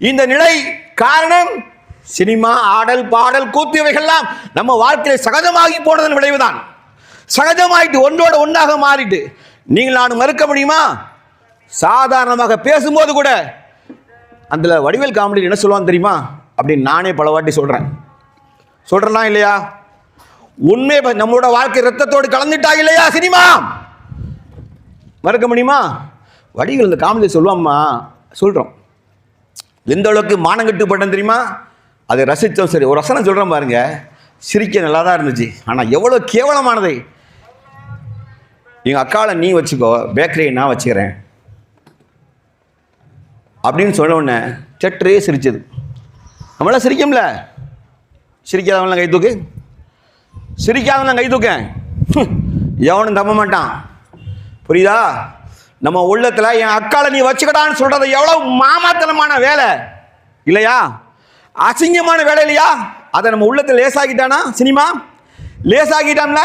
இந்த நிலை காரணம் சினிமா ஆடல் பாடல் கூத்து இவைகள்லாம் நம்ம வாழ்க்கையில் சகஜமாகி போனதன் விளைவுதான். சகஜமாயிட்டு ஒன்றோட ஒன்றாக மாறிட்டு நீங்கள் நான் மறுக்க முடியுமா? சாதாரணமாக பேசும்போது கூட அந்த வடிவேல் காமெடி என்ன சொல்லுவான் தெரியுமா? அப்படின்னு நானே பல வாட்டி சொல்கிறேன் சொல்கிறேனா இல்லையா? உண்மை நம்மளோட வாழ்க்கை ரத்தத்தோடு கலந்துட்டா இல்லையா சினிமா? மறக்க முடியுமா? வடிவில் இந்த காமெடி சொல்லுவாம்மா சொல்கிறோம் எந்த அளவுக்கு மானங்கட்டு பட்டம் தெரியுமா? அதை ரசித்தோம். சரி ஒரு ரசனை சொல்கிறேன் பாருங்க. சிரிக்க நல்லா தான் இருந்துச்சு. ஆனால் எவ்வளோ கேவலமானதை. எங்கள் அக்காவை நீ வச்சுக்கோ பேக்கரியை நான் வச்சுக்கிறேன். அப்படின்னு சொன்ன உடனே சற்றே சிரிச்சது. நம்மளாம் சிரிக்கும்ல சிரிக்காதவன்லாம் கை தூக்கு. சிரிக்காதவன் கை தூக்கேன் எவனும் தம்ப மாட்டான். புரியுதா? நம்ம உள்ளத்தில் என் அக்காளை நீ வச்சுக்கடான்னு சொல்கிறது எவ்வளோ மாமாத்தனமான வேலை? இல்லையா? அசிங்கமான வேலை இல்லையா? அதை நம்ம உள்ளத்தில் லேசாகிட்டானா சினிமா? லேசாகிட்டான்ல